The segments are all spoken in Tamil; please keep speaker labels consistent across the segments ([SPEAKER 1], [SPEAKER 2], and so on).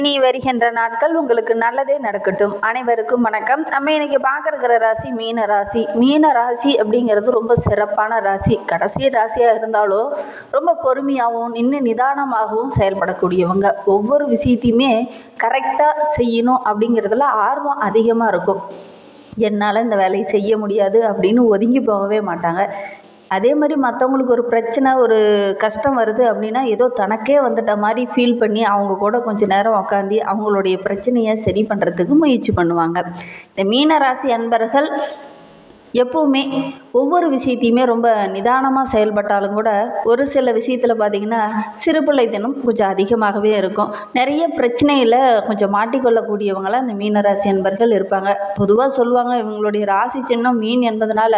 [SPEAKER 1] இனி வருகின்ற நாட்கள் உங்களுக்கு நல்லதே நடக்கட்டும். அனைவருக்கும் வணக்கம். நம்ம இன்னைக்கு பார்க்கற ராசி மீன ராசி. மீன ராசி அப்படிங்கிறது ரொம்ப சிறப்பான ராசி. கடைசி ராசியாக இருந்தாலும் ரொம்ப பொறுமையாகவும் நின்று நிதானமாகவும் செயல்படக்கூடியவங்க. ஒவ்வொரு விஷயத்தையுமே கரெக்டாக செய்யணும் அப்படிங்கிறதுல ஆர்வம் அதிகமாக இருக்கும். என்னால் இந்த வேலையை செய்ய முடியாது அப்படின்னு ஒதுங்கி போகவே மாட்டாங்க. அதே மாதிரி மற்றவங்களுக்கு ஒரு பிரச்சனை ஒரு கஷ்டம் வருது அப்படின்னா ஏதோ தனக்கே வந்துட்ட மாதிரி ஃபீல் பண்ணி அவங்க கூட கொஞ்சம் நேரம் உக்காந்து அவங்களுடைய பிரச்சனையை சரி பண்ணுறதுக்கு முயற்சி பண்ணுவாங்க. இந்த மீனராசி அன்பர்கள் எப்போவுமே ஒவ்வொரு விஷயத்தையுமே ரொம்ப நிதானமாக செயல்பட்டாலும் கூட ஒரு சில விஷயத்தில் பார்த்திங்கன்னா சிறுபிள்ளைத்தனம் கொஞ்சம் அதிகமாகவே இருக்கும். நிறைய பிரச்சனையில் கொஞ்சம் மாட்டிக்கொள்ளக்கூடியவங்களாம் இந்த மீனராசி என்பர்கள் இருப்பாங்க. பொதுவாக சொல்லுவாங்க இவங்களுடைய ராசி சின்னம் மீன் என்பதனால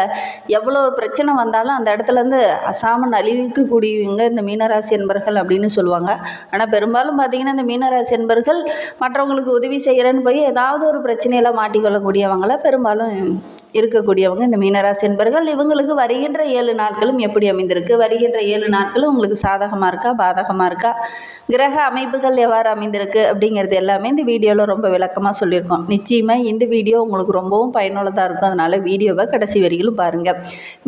[SPEAKER 1] எவ்வளோ பிரச்சனை வந்தாலும் அந்த இடத்துலேருந்து அசாமல் நலிவிக்கக்கூடியவங்க இந்த மீனராசி என்பர்கள் அப்படின்னு சொல்லுவாங்க. ஆனால் பெரும்பாலும் பார்த்திங்கன்னா இந்த மீனராசி என்பர்கள் மற்றவங்களுக்கு உதவி செய்கிறேன்னு போய் ஏதாவது ஒரு பிரச்சனையில் மாட்டிக்கொள்ளக்கூடியவங்கள பெரும்பாலும் இருக்கக்கூடியவங்க இந்த மீனராசி என்பர்கள் இவங்களுக்கு வருகின்ற ஏழு நாட்களும் எப்படி அமைந்திருக்கு? வருகின்ற ஏழு நாட்களும் உங்களுக்கு சாதகமாக இருக்கா? பாதகமாக இருக்கா? கிரக அமைப்புகள் எவ்வாறு அமைந்திருக்கு அப்படிங்கிறது எல்லாமே இந்த வீடியோவில் ரொம்ப விளக்கமாக சொல்லியிருக்கோம். நிச்சயமாக இந்த வீடியோ உங்களுக்கு ரொம்பவும் பயனுள்ளதாக இருக்கும். அதனால் வீடியோவை கடைசி வரையிலும் பாருங்கள்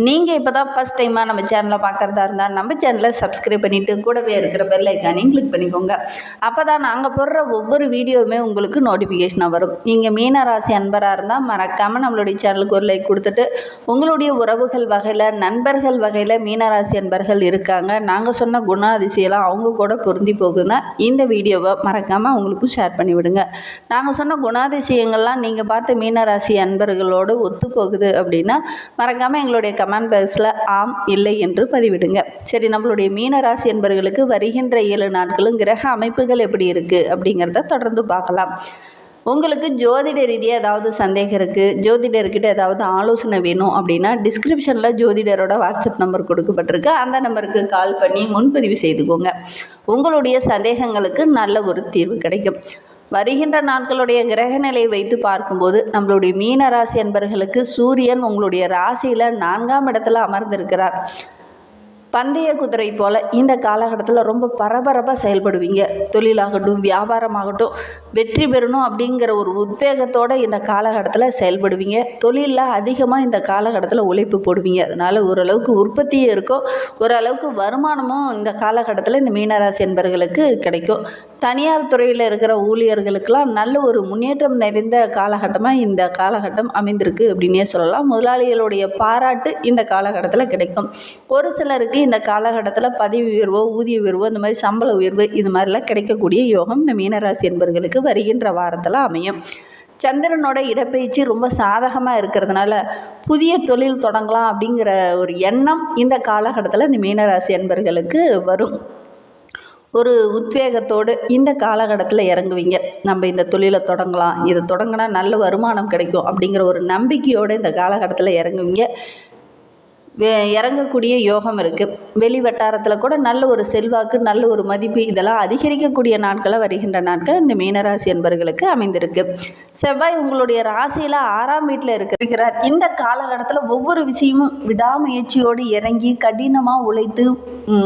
[SPEAKER 1] நீங்கள் இப்போ தான் ஃபஸ்ட் டைமாக நம்ம சேனலை பார்க்குறதா இருந்தால் நம்ம சேனலை சப்ஸ்கிரைப் பண்ணிவிட்டு கூடவே இருக்கிற பெல் ஐக்கானையும் கிளிக் பண்ணிக்கோங்க. அப்போ தான் நாங்கள் போடுற ஒவ்வொரு வீடியோவுமே உங்களுக்கு நோட்டிஃபிகேஷனாக வரும். நீங்கள் மீனராசி அன்பராக இருந்தால் மறக்காமல் நம்மளுடைய சேனலுக்கு ஒரு லைக் கொடுத்துட்டு உங்களுடைய உறவுகள் வகையில் நண்பர்கள் வகையில் மீனராசி அன்பர்கள் இருக்காங்க. நாங்கள் சொன்ன குணாதிசயெல்லாம் அவங்க கூட பொருந்தி போகுதுன்னா இந்த வீடியோவை மறக்காமல் அவங்களுக்கும் ஷேர் பண்ணிவிடுங்க. நாங்கள் சொன்ன குணாதிசயங்கள்லாம் நீங்கள் பார்த்த மீனராசி அன்பர்களோடு ஒத்து போகுது அப்படின்னா மறக்காமல் எங்களுடைய கமெண்ட் பாக்ஸில் ஆம் இல்லை என்று பதிவிடுங்க. சரி நம்மளுடைய மீனராசி அன்பர்களுக்கு வருகின்ற ஏழு நாட்களும் கிரக அமைப்புகள் எப்படி இருக்குது அப்படிங்கிறத தொடர்ந்து பார்க்கலாம். உங்களுக்கு ஜோதிட ரீதியாக ஏதாவது சந்தேகம் இருக்குது ஜோதிடர்கிட்ட ஏதாவது ஆலோசனை வேணும் அப்படின்னா டிஸ்கிரிப்ஷனில் ஜோதிடரோட வாட்ஸ்அப் நம்பர் கொடுக்கப்பட்டிருக்கு. அந்த நம்பருக்கு கால் பண்ணி முன்பதிவு செய்துக்கோங்க. உங்களுடைய சந்தேகங்களுக்கு நல்ல ஒரு தீர்வு கிடைக்கும். வருகின்ற நாட்களுடைய கிரகநிலையை வைத்து பார்க்கும்போது நம்மளுடைய மீன ராசி அன்பர்களுக்கு சூரியன் உங்களுடைய ராசியில் நான்காம் இடத்துல அமர்ந்திருக்கிறார். பந்தய குதிரை போல் இந்த காலகட்டத்தில் ரொம்ப பரபரப்பாக செயல்படுவீங்க. தொழிலாகட்டும் வியாபாரமாகட்டும் வெற்றி பெறணும் அப்படிங்கிற ஒரு உத்வேகத்தோடு இந்த காலகட்டத்தில் செயல்படுவீங்க. தொழிலில் அதிகமாக இந்த காலகட்டத்தில் உழைப்பு போடுவீங்க. அதனால் ஓரளவுக்கு உற்பத்தியும் இருக்கும். ஓரளவுக்கு வருமானமும் இந்த காலகட்டத்தில் இந்த மீனராசி என்பர்களுக்கு கிடைக்கும். தனியார் துறையில் இருக்கிற ஊழியர்களுக்கெல்லாம் நல்ல ஒரு முன்னேற்றம் நிறைந்த காலகட்டமாக இந்த காலகட்டம் அமைந்திருக்கு அப்படின்னே சொல்லலாம். முதலாளிகளுடைய பாராட்டு இந்த காலகட்டத்தில் கிடைக்கும். ஒரு சிலருக்கு இந்த காலகட்டத்தில் பதவி உயர்வோ ஊதிய உயர்வோ இந்த மாதிரி சம்பள உயர்வு இது மாதிரிலாம் கிடைக்கக்கூடிய யோகம் இந்த மீனராசி என்பர்களுக்கு வருகின்ற வாரத்தில் அமையும். சந்திரனோட இடப்பெயர்ச்சி ரொம்ப சாதகமாக இருக்கிறதுனால புதிய தொழில் தொடங்கலாம் அப்படிங்கிற ஒரு எண்ணம் இந்த காலகட்டத்தில் இந்த மீனராசி என்பர்களுக்கு வரும். ஒரு உத்வேகத்தோடு இந்த காலகட்டத்தில் இறங்குவீங்க. நம்ம இந்த தொழிலை தொடங்கலாம். இதை தொடங்கினா நல்ல வருமானம் கிடைக்கும் அப்படிங்கிற ஒரு நம்பிக்கையோடு இந்த காலகட்டத்தில் இறங்குவீங்க. இறங்கக்கூடிய யோகம் இருக்குது வெளி வட்டாரத்தில் கூட நல்ல ஒரு செல்வாக்கு நல்ல ஒரு மதிப்பு இதெல்லாம் அதிகரிக்கக்கூடிய நாட்களாக வருகின்ற நாட்கள் இந்த மீனராசி என்பர்களுக்கு அமைந்திருக்கு. செவ்வாய் உங்களுடைய ராசியில் ஆறாம் வீட்டில் இருக்கிறார். இந்த காலகட்டத்தில் ஒவ்வொரு விஷயமும் விடாமுயற்சியோடு இறங்கி கடினமாக உழைத்து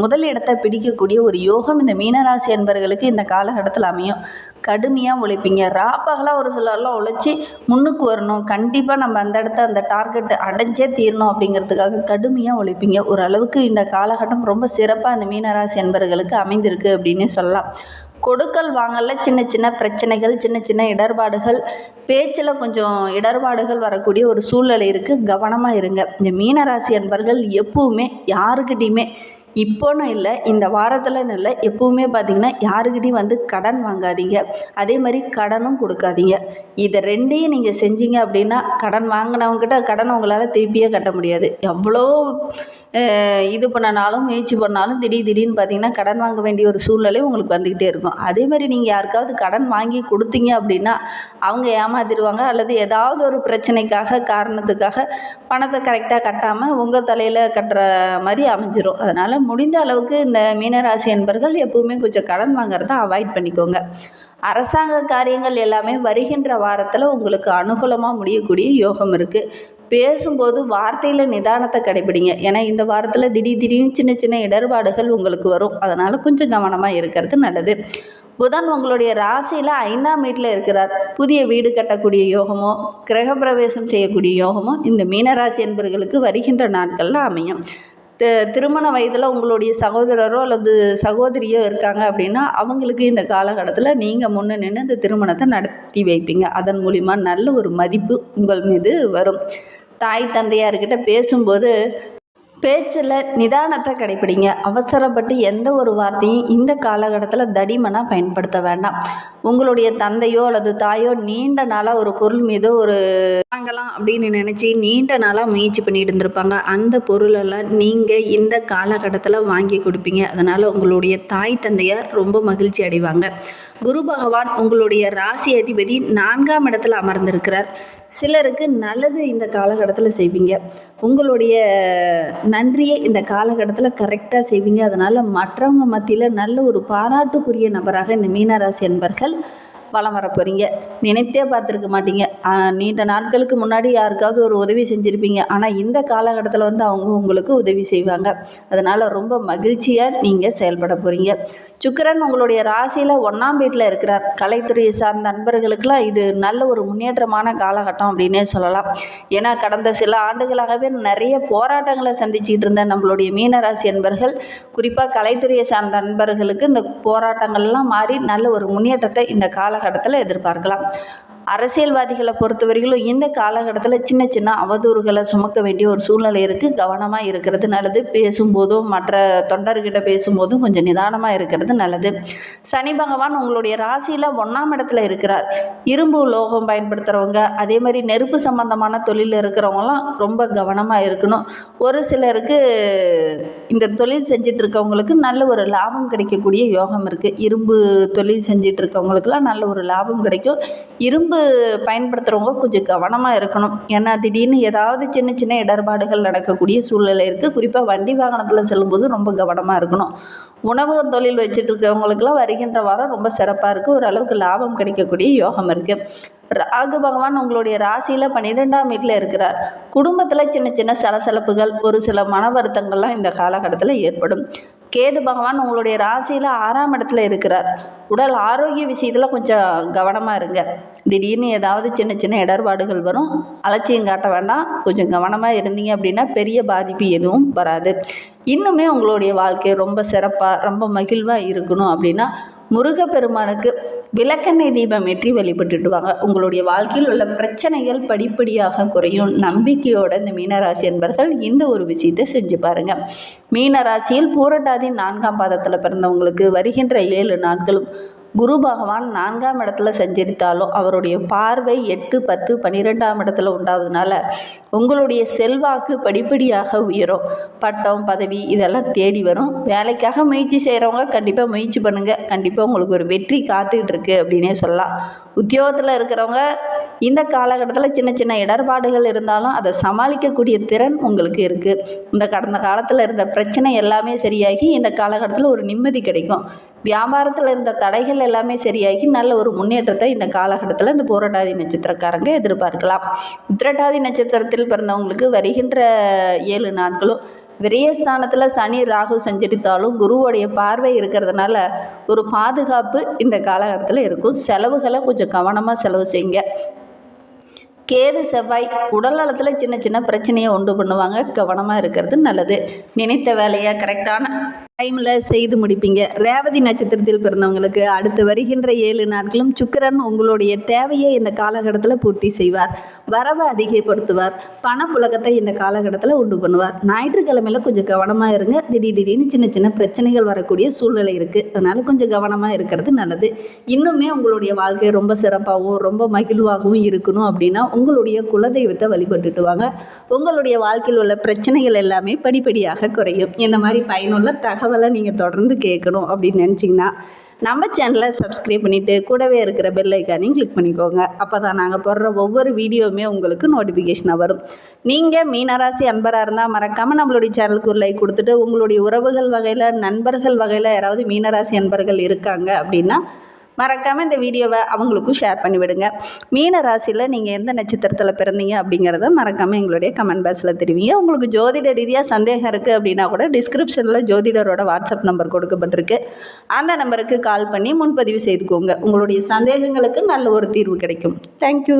[SPEAKER 1] முதலிடத்தை பிடிக்கக்கூடிய ஒரு யோகம் இந்த மீனராசி என்பர்களுக்கு இந்த காலகட்டத்தில் அமையும். கடுமையாக உழைப்பீங்க. ராப்பகலாக ஒரு சிலர்லாம் உழைச்சி முன்னுக்கு வரணும். கண்டிப்பாக நம்ம அந்த இடத்த அந்த டார்கெட் அடைஞ்சே தீரணும் அப்படிங்கிறதுக்காக கடுமையாக உழைப்பீங்க. ஓரளவுக்கு இந்த காலகட்டம் ரொம்ப சிறப்பாக இந்த மீனராசி அன்பர்களுக்கு அமைந்திருக்கு அப்படின்னு சொல்லலாம். கொடுக்கல் வாங்கல சின்ன சின்ன பிரச்சனைகள் சின்ன சின்ன இடர்பாடுகள். பேச்சில் கொஞ்சம் இடர்பாடுகள் வரக்கூடிய ஒரு சூழ்நிலை இருக்குது கவனமாக இருங்க. இந்த மீனராசி அன்பர்கள் எப்பவுமே யாருக்கிட்டேயுமே இப்போன்னு இல்லை இந்த வாரத்தில்னு இல்லை எப்பவுமே பார்த்திங்கன்னா யாருக்கிட்டையும் வந்து கடன் வாங்காதீங்க. அதே மாதிரி கடனும் கொடுக்காதீங்க. இதை ரெண்டையும் நீங்கள் செஞ்சீங்க அப்படின்னா கடன் வாங்கினவங்ககிட்ட கடன் உங்களால் திருப்பியே கட்ட முடியாது. எவ்வளோ இது பண்ணனாலும் முயற்சி பண்ணாலும் திடீர் திடீர்னு பார்த்திங்கன்னா கடன் வாங்க வேண்டிய ஒரு சூழ்நிலை உங்களுக்கு வந்துக்கிட்டே இருக்கும். அதே மாதிரி நீங்கள் யாருக்காவது கடன் வாங்கி கொடுத்தீங்க அப்படின்னா அவங்க ஏமாத்திடுவாங்க. அல்லது ஏதாவது ஒரு பிரச்சனைக்காக காரணத்துக்காக பணத்தை கரெக்டாக கட்டாமல் உங்கள் தலையில் கட்டுற மாதிரி அமைஞ்சிரும். அதனால் முடிந்த அளவுக்கு இந்த மீனராசி என்பர்கள் எப்பவுமே கொஞ்சம் கடன் வாங்குறத அவாய்ட் பண்ணிக்கோங்க. அரசாங்க காரியங்கள் எல்லாமே வருகின்ற வாரத்தில் உங்களுக்கு அனுகூலமாக முடியக்கூடிய யோகம் இருக்குது பேசும்போது வார்த்தையில் நிதானத்தை கடைபிடிங்க. ஏன்னா இந்த வாரத்தில் திடீர் திடீர்னு சின்ன சின்ன இடர்பாடுகள் உங்களுக்கு வரும். அதனால் கொஞ்சம் கவனமாக இருக்கிறது நல்லது. புதன் உங்களுடைய ராசியில் ஐந்தாம் வீட்டில் இருக்கிறார். புதிய வீடு கட்டக்கூடிய யோகமோ கிரகப்பிரவேசம் செய்யக்கூடிய யோகமோ இந்த மீனராசி என்பவர்களுக்கு வருகின்ற நாட்களில் அமையும். திருமண வயதில் உங்களுடைய சகோதரரோ அல்லது சகோதரியோ இருக்காங்க அப்படின்னா அவங்களுக்கு இந்த காலகட்டத்தில் நீங்கள் முன்ன நின்று இந்த திருமணத்தை நடத்தி வைப்பீங்க. அதன் மூலிமா நல்ல ஒரு மதிப்பு உங்கள் மீது வரும். தாய் தந்தையார்கிட்ட பேசும்போது பேச்சில் நிதானத்தை கடைப்பிடிங்க. அவசரப்பட்டு எந்த ஒரு வார்த்தையும் இந்த காலகட்டத்தில் தடிமனாக பயன்படுத்த வேண்டாம். உங்களுடைய தந்தையோ அல்லது தாயோ நீண்ட நாளாக ஒரு பொருள் மீதோ ஒரு வாங்கலாம் அப்படின்னு நினச்சி நீண்ட நாளாக முயற்சி பண்ணிட்டு இருந்திருப்பாங்க. அந்த பொருளெல்லாம் நீங்கள் இந்த காலகட்டத்தில் வாங்கி கொடுப்பீங்க. அதனால் உங்களுடைய தாய் தந்தையார் ரொம்ப மகிழ்ச்சி அடைவாங்க. குரு பகவான் உங்களுடைய ராசி அதிபதி நான்காம் இடத்துல அமர்ந்திருக்கிறார். சிலருக்கு நல்லது இந்த காலகட்டத்தில் செய்வீங்க. உங்களுடைய நன்றியை இந்த காலகட்டத்தில் கரெக்டாக செய்வீங்க. அதனால் மற்றவங்க மத்தியில் நல்ல ஒரு பாராட்டுக்குரிய நபராக இந்த மீனராசி என்பர்கள் வலம் வர போகிறீங்க நினைத்தே பார்த்துருக்க மாட்டீங்க. நீண்ட நாட்களுக்கு முன்னாடி யாருக்காவது ஒரு உதவி செஞ்சுருப்பீங்க. ஆனால் இந்த காலகட்டத்தில் வந்து அவங்க உங்களுக்கு உதவி செய்வாங்க. அதனால் ரொம்ப மகிழ்ச்சியாக நீங்கள் செயல்பட போகிறீங்க சுக்கரன் உங்களுடைய ராசியில் ஒன்றாம் வீட்டில் இருக்கிறார். கலைத்துறையை சார்ந்த நண்பர்களுக்கெல்லாம் இது நல்ல ஒரு முன்னேற்றமான காலகட்டம் அப்படின்னே சொல்லலாம். ஏன்னா கடந்த சில ஆண்டுகளாகவே நிறைய போராட்டங்களை சந்திச்சுக்கிட்டு இருந்த நம்மளுடைய மீனராசி நண்பர்கள் குறிப்பாக கலைத்துறையை சார்ந்த நண்பர்களுக்கு இந்த போராட்டங்கள்லாம் மாறி நல்ல ஒரு முன்னேற்றத்தை இந்த கால காலகட்டத்தில் எதிர்பார்க்கலாம். அரசியல்வாதிகளை பொறுத்தவரையிலும் இந்த காலகட்டத்தில் சின்ன சின்ன அவதூறுகளை சுமக்க வேண்டிய ஒரு சூழ்நிலை இருக்குது கவனமாக இருக்கிறது நல்லது. பேசும்போதும் மற்ற தொண்டர்கிட்ட பேசும்போதும் கொஞ்சம் நிதானமாக இருக்கிறது நல்லது. சனி பகவான் உங்களுடைய ராசியில் ஒன்றாம் இடத்துல இருக்கிறார். இரும்பு லோகம் பயன்படுத்துகிறவங்க அதே மாதிரி நெருப்பு சம்பந்தமான தொழிலில் இருக்கிறவங்களாம் ரொம்ப கவனமாக இருக்கணும். ஒரு சிலருக்கு இந்த தொழில் செஞ்சுட்டு இருக்கவங்களுக்கு நல்ல ஒரு லாபம் கிடைக்கக்கூடிய யோகம் இருக்குது இரும்பு தொழில் செஞ்சிட்டு இருக்கவங்களுக்குலாம் நல்ல ஒரு லாபம் கிடைக்கும். இரும்பு பயன்படுத்துகிறவங்க கொஞ்சம் கவனமாக இருக்கணும். ஏன்னா திடீர்னு ஏதாவது சின்ன சின்ன இடர்பாடுகள் நடக்கக்கூடிய சூழ்நிலை இருக்குது குறிப்பாக வண்டி வாகனத்தில் செல்லும்போது ரொம்ப கவனமாக இருக்கணும். உணவக தொழில் வச்சுட்டு இருக்கவங்களுக்குலாம் வருகின்ற வாரம் ரொம்ப சிறப்பாக இருக்குது ஓரளவுக்கு லாபம் கிடைக்கக்கூடிய யோகம் இருக்குது ராகு பகவான் உங்களுடைய ராசியில் பன்னிரெண்டாம் வீட்டில் இருக்கிறார். குடும்பத்தில் சின்ன சின்ன சலசலப்புகள் ஒரு சில மன வருத்தங்கள்லாம் இந்த காலகட்டத்தில் ஏற்படும். கேது பகவான் உங்களுடைய ராசியில் ஆறாம் இடத்துல இருக்கிறார். உடல் ஆரோக்கிய விஷயத்தில் கொஞ்சம் கவனமாக இருங்க. திடீர்னு ஏதாவது சின்ன சின்ன இடர்பாடுகள் வரும். அலட்சியம் காட்ட வேண்டாம். கொஞ்சம் கவனமாக இருந்தீங்க அப்படின்னா பெரிய பாதிப்பு எதுவும் வராது. இன்னுமே உங்களுடைய வாழ்க்கை ரொம்ப சிறப்பாக ரொம்ப மகிழ்வாக இருக்கணும் அப்படின்னா முருகப்பெருமானுக்கு விளக்கெண்ணெய் தீபம் ஏற்றி வழிபட்டுட்டு வாங்க உங்களுடைய வாழ்க்கையில் உள்ள பிரச்சனைகள் படிப்படியாக குறையும். நம்பிக்கையோட இந்த மீனராசி என்பர்கள் இந்த ஒரு விஷயத்தை செஞ்சு பாருங்க. மீனராசியில் பூரட்டாதி நான்காம் பாதத்தில் பிறந்தவங்களுக்கு வருகின்ற ஏழு நாட்களும் குரு பகவான் நான்காம் இடத்துல சஞ்சரித்தாலும் அவருடைய பார்வை எட்டு பத்து பன்னிரெண்டாம் இடத்துல உண்டாவதுனால உங்களுடைய செல்வாக்கு படிப்படியாக உயரும். பட்டம் பதவி இதெல்லாம் தேடி வரும். வேலைக்காக முயற்சி செய்கிறவங்க கண்டிப்பாக முயற்சி பண்ணுங்கள் கண்டிப்பாக உங்களுக்கு ஒரு வெற்றி காத்துக்கிட்டு இருக்கு அப்படின்னே சொல்லலாம். உத்தியோகத்தில் இருக்கிறவங்க இந்த காலகட்டத்தில் சின்ன சின்ன இடர்பாடுகள் இருந்தாலும் அதை சமாளிக்கக்கூடிய திறன் உங்களுக்கு இருக்குது இந்த கடந்த காலத்தில் இருந்த பிரச்சனை எல்லாமே சரியாகி இந்த காலகட்டத்தில் ஒரு நிம்மதி கிடைக்கும். வியாபாரத்தில் இருந்த தடைகள் எல்லாமே சரியாகி நல்ல ஒரு முன்னேற்றத்தை இந்த காலகட்டத்தில் இந்த போராட்டாதி நட்சத்திரக்காரங்க எதிர்பார்க்கலாம். உத்திரட்டாதி நட்சத்திரத்தில் பிறந்தவங்களுக்கு வருகின்ற ஏழு நாட்களும் விரயஸ்தானத்தில் சனி ராகு சஞ்சரித்தாலும் குருவோடைய பார்வை இருக்கிறதுனால ஒரு பாதுகாப்பு இந்த காலகட்டத்தில் இருக்கும். செலவுகளை கொஞ்சம் கவனமாக செலவு செய்யுங்க. கேது செவ்வாய் உடல் நலத்தில் சின்ன சின்ன பிரச்சனையை உண்டு பண்ணுவாங்க. கவனமாக இருக்கிறது நல்லது. நினைத்த வேலையை கரெக்டான டைமில் செய்து முடிப்பீங்க. ரேவதி நட்சத்திரத்தில் பிறந்தவங்களுக்கு அடுத்து வருகின்ற ஏழு நாட்களும் சுக்கரன் உங்களுடைய தேவையை இந்த காலகட்டத்தில் பூர்த்தி செய்வார். வரவை அதிகப்படுத்துவார். பணப்புழக்கத்தை இந்த காலகட்டத்தில் உண்டு பண்ணுவார். ஞாயிற்றுக்கிழமையில் கொஞ்சம் கவனமாக இருங்க. திடீர் திடீர்னு சின்ன சின்ன பிரச்சனைகள் வரக்கூடிய சூழ்நிலை இருக்குது அதனால் கொஞ்சம் கவனமாக இருக்கிறது நல்லது. இன்னுமே உங்களுடைய வாழ்க்கை ரொம்ப சிறப்பாகவும் ரொம்ப மகிழ்வாகவும் இருக்கணும் அப்படின்னா உங்களுடைய குலதெய்வத்தை வழிபட்டுட்டு வாங்க. உங்களுடைய வாழ்க்கையில் உள்ள பிரச்சனைகள் எல்லாமே படிப்படியாக குறையும். இந்த மாதிரி பயனுள்ள தகவல் நீங்கள் தொடர்ந்து கேட்கணும் அப்படின்னு நினச்சிங்கன்னா நம்ம சேனலை சப்ஸ்கிரைப் பண்ணிவிட்டு கூடவே இருக்கிற பெல் ஐக்கானையும் கிளிக் பண்ணிக்கோங்க. அப்போ தான் நாங்கள் போடுற ஒவ்வொரு வீடியோவுமே உங்களுக்கு நோட்டிஃபிகேஷனாக வரும். நீங்கள் மீனராசி அன்பராக இருந்தால் மறக்காமல் நம்மளுடைய சேனலுக்கு ஒரு லைக் கொடுத்துட்டு உங்களுடைய உறவுகள் வகையில் நண்பர்கள் வகையில் யாராவது மீனராசி அன்பர்கள் இருக்காங்க அப்படின்னா மறக்காமல் இந்த வீடியோவை அவங்களுக்கும் ஷேர் பண்ணிவிடுங்க. மீன ராசியில் நீங்கள் எந்த நட்சத்திரத்தில் பிறந்தீங்க அப்படிங்கிறத மறக்காமல் எங்களுடைய கமெண்ட் பாக்ஸில் தெரிவிங்க. உங்களுக்கு ஜோதிட ரீதியாக சந்தேகம் இருக்குது அப்படின்னா கூட டிஸ்கிரிப்ஷனில் ஜோதிடரோட வாட்ஸ்அப் நம்பர் கொடுக்கப்பட்டிருக்கு. அந்த நம்பருக்கு கால் பண்ணி முன்பதிவு செய்துக்கோங்க. உங்களுடைய சந்தேகங்களுக்கு நல்ல ஒரு தீர்வு கிடைக்கும். தேங்க்யூ